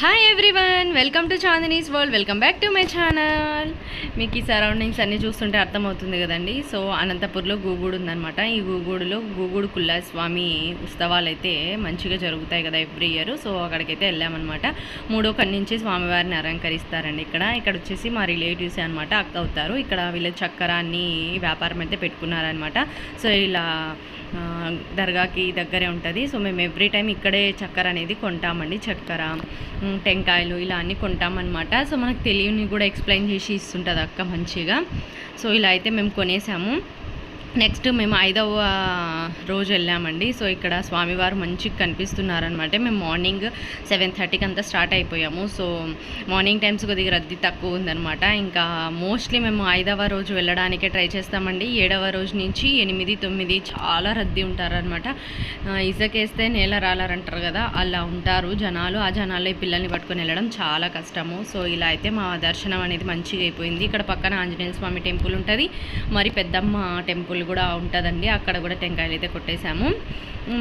Hi everyone welcome to Chandini's world welcome back to my channel మీకు ఈ surroundings అన్నీ చూస్తుంటే అర్థమవుతుంది కదండి. సో అనంతపూర్లో గూగుడు ఉందనమాట ఈ గూగుడులో గూగుడు కుల్లా స్వామి ఉత్సవాలు అయితే మంచిగా జరుగుతాయి కదా ఎవ్రీ ఇయర్ సో అక్కడికైతే వెళ్ళామన్నమాట. మూడో కన్ను నుంచి స్వామివారిని అలంకరిస్తారండి ఇక్కడ. ఇక్కడ వచ్చేసి మా రిలేటివ్స్ అనమాట అక్క అవుతారు. ఇక్కడ వీళ్ళ చక్కరాన్ని వ్యాపారం అయితే పెట్టుకున్నారనమాట సో ఇలా దర్గాకి దగ్గరే ఉంటుంది. సో మేము ఎవ్రీ టైం ఇక్కడే చక్కెర అనేది కొంటామండి. చక్కెర టెంకాయలు ఇలా అన్నీ కొంటామన్నమాట. సో మనకు తెలియని కూడా ఎక్స్ప్లెయిన్ చేసి ఇస్తుంటుంది అక్క మంచిగా. సో ఇలా అయితే మేము కొనేసాము. నెక్స్ట్ మేము ఐదవ రోజు వెళ్ళామండి. సో ఇక్కడ స్వామివారు మంచిగా కనిపిస్తున్నారనమాట. మేము మార్నింగ్ సెవెన్ థర్టీకి అంతా స్టార్ట్ అయిపోయాము. సో మార్నింగ్ టైమ్స్ కొద్దిగా రద్దీ తక్కువ ఉందనమాట. ఇంకా మోస్ట్లీ మేము ఐదవ రోజు వెళ్ళడానికే ట్రై చేస్తామండి. ఏడవ రోజు నుంచి ఎనిమిది తొమ్మిది చాలా రద్దీ ఉంటారనమాట. ఇసుకేస్తే నేల రాలారంటారు కదా అలా ఉంటారు జనాలు. ఆ జనాల్లో ఈ పిల్లల్ని పట్టుకొని వెళ్ళడం చాలా కష్టము. సో ఇలా అయితే మా దర్శనం అనేది మంచిగా అయిపోయింది. ఇక్కడ పక్కన ఆంజనేయ స్వామి టెంపుల్ ఉంటుంది. మరి పెద్దమ్మ టెంపుల్ కూడా ఉంటుందండి. అక్కడ కూడా టెంకాయలు అయితే కొట్టేశాము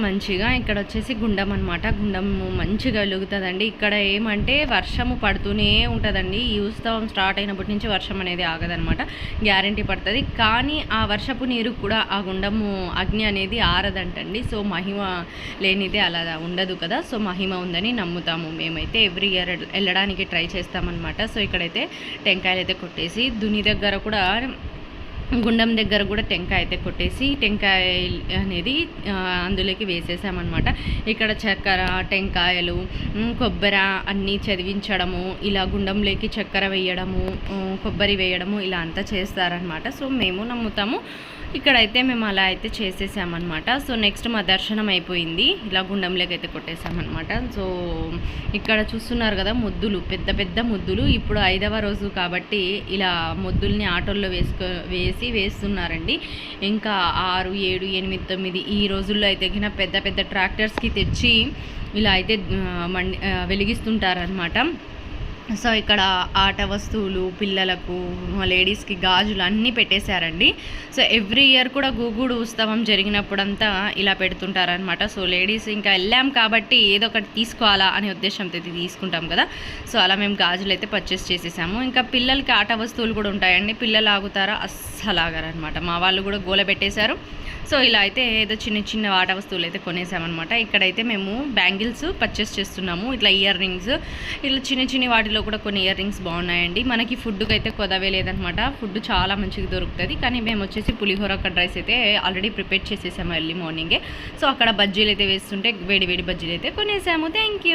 మంచిగా ఇక్కడ వచ్చేసి గుండం అనమాట గుండము మంచిగా వెలుగుతుందండి. ఇక్కడ ఏమంటే వర్షము పడుతూనే ఉంటుందండి. ఈ ఉత్సవం స్టార్ట్ అయినప్పటి నుంచి వర్షం అనేది ఆగదనమాట గ్యారంటీ పడుతుంది. కానీ ఆ వర్షపు నీరు కూడా ఆ గుండము అగ్ని అనేది ఆరదంటండి. సో మహిమ లేనిదే అలా ఉండదు కదా. సో మహిమ ఉందని నమ్ముతాము మేమైతే. ఎవ్రీ ఇయర్ వెళ్ళడానికి ట్రై చేస్తామన్నమాట. సో ఇక్కడైతే టెంకాయలు అయితే కొట్టేసి దుని దగ్గర కూడా గుండం దగ్గర కూడా టెంకాయ అయితే కొట్టేసి టెంకాయ అనేది అందులోకి వేసేసామన్నమాట. ఇక్కడ చక్కెర టెంకాయలు కొబ్బరి అన్నీ చదివించడము ఇలా గుండంలోకి చక్కెర వేయడము కొబ్బరి వేయడము ఇలా అంతా చేస్తారనమాట సో మేము నమ్ముతాము. ఇక్కడైతే మేము అలా అయితే చేసేసామన్నమాట. సో నెక్స్ట్ మా దర్శనం అయిపోయింది. ఇలా గుండంలోకి అయితే కొట్టేసామన్నమాట. సో ఇక్కడ చూస్తున్నారు కదా ముద్దులు పెద్ద పెద్ద ముద్దులు. ఇప్పుడు ఐదవ రోజు కాబట్టి ఇలా ముద్దుల్ని ఆటోల్లో వేసుకో వేసి వేస్తున్నారండి. ఇంకా ఆరు ఏడు ఎనిమిది తొమ్మిది ఈ రోజుల్లో అయితే గిన పెద్ద పెద్ద ట్రాక్టర్స్కి తెచ్చి ఇలా అయితే మండి వెలిగిస్తుంటారనమాట సో ఇక్కడ ఆట వస్తువులు పిల్లలకు లేడీస్కి గాజులు అన్నీ పెట్టేశారండి. సో ఎవ్రీ ఇయర్ కూడా గూగుడు ఉత్సవం జరిగినప్పుడంతా ఇలా పెడుతుంటారనమాట సో లేడీస్ ఇంకా వెళ్ళాం కాబట్టి ఏదో ఒకటి తీసుకోవాలా అనే ఉద్దేశంతో ఇది తీసుకుంటాం కదా. సో అలా మేము గాజులు అయితే పర్చేస్ చేసేసాము. ఇంకా పిల్లలకి ఆట వస్తువులు కూడా ఉంటాయండి. పిల్లలు ఆగుతారా? అస్సలు ఆగారనమాట మా వాళ్ళు కూడా గోల పెట్టేశారు. సో ఇలా అయితే ఏదో చిన్న చిన్న ఆట వస్తువులు అయితే కొనేసామన్నమాట. ఇక్కడైతే మేము బ్యాంగిల్స్ పర్చేస్ చేస్తున్నాము. ఇట్లా ఇయర్ రింగ్స్ ఇట్లా చిన్న చిన్న వాటిలో కూడా కొన్ని ఇయర్ రింగ్స్ బాగున్నాయండి. మనకి ఫుడ్కి అయితే కొదవే లేదనమాట ఫుడ్ చాలా మంచిగా దొరుకుతుంది. కానీ మేము వచ్చేసి పులిహోర అక్కడ రైస్ అయితే ఆల్రెడీ ప్రిపేర్ చేసేసాము ఎర్లీ మార్నింగే. సో అక్కడ బజ్జీలు అయితే వేస్తుంటే వేడి వేడి బజ్జీలు అయితే కొనేసాము. థ్యాంక్